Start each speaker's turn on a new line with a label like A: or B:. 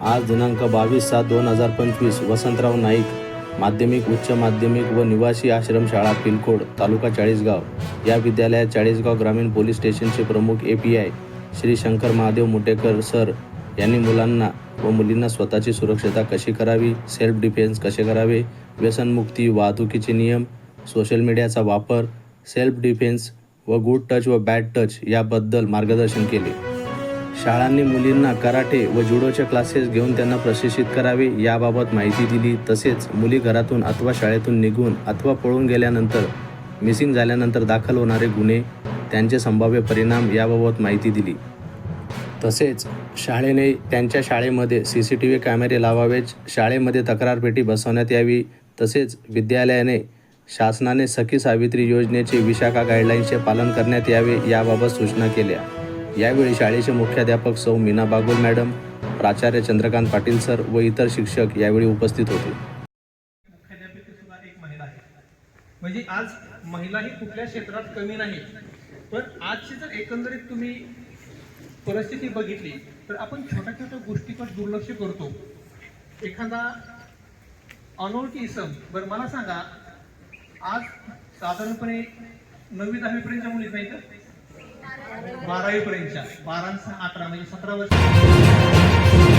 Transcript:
A: आज दिनांक बावीस सात दोन हजार पंचवीस वसंतराव नाईक माध्यमिक उच्च माध्यमिक व निवासी आश्रमशाळा पिलकोड तालुका चाळीसगाव. या विद्यालयात चाळीसगाव ग्रामीण पोलीस स्टेशनचे प्रमुख A P I Shri Shankar Mahadev Mutekar sir यांनी मुलांना व मुलींना स्वतःची सुरक्षता कशी करावी सेल्फ डिफेन्स कसे करावे व्यसनमुक्ती वाहतुकीचे नियम सोशल मीडियाचा वापर सेल्फ डिफेन्स व गुड टच व बॅड टच याबद्दल मार्गदर्शन केले. शाळांनी मुलींना कराटे व जुडोचे क्लासेस घेऊन त्यांना प्रशिक्षित करावे याबाबत माहिती दिली. तसेच मुली घरातून अथवा शाळेतून निघून अथवा पळून गेल्यानंतर मिसिंग झाल्यानंतर दाखल होणारे गुन्हे त्यांचे संभाव्य परिणाम याबाबत माहिती दिली. तसेच शाळेने त्यांच्या शाळेमध्ये सी सी टी व्ही कॅमेरे लावावेच शाळेमध्ये तक्रारपेटी बसवण्यात यावी. तसेच विद्यालयाने शासनाने सखी सावित्री योजनेचे विशाखा गाईडलाईन्सचे पालन करण्यात यावे याबाबत सूचना केल्या. यावेळी शाळेचे मुख्याध्यापक सौ मीना बागुल मॅडम प्राचार्य चंद्रकांत पाटील सर व इतर शिक्षक यावेळी उपस्थित होते.
B: मुख्याध्यापिका आज एक महिला आहे म्हणजे आज कुठल्या क्षेत्रात कमी नाही पण आजची जर एकंदरीत तुम्ही परिस्थिती बघितली तर आपण छोट्या छोट्या गोष्टीकडे दुर्लक्ष करतो. एखादा अनोळखी इसम बरं मला सांगा आज साधारणपणे नववी दहावीपर्यंतच्या मुलीच नाही तर बारावी पर्यंतच्या बारा आणि अठरा म्हणजे सतरा वर्ष.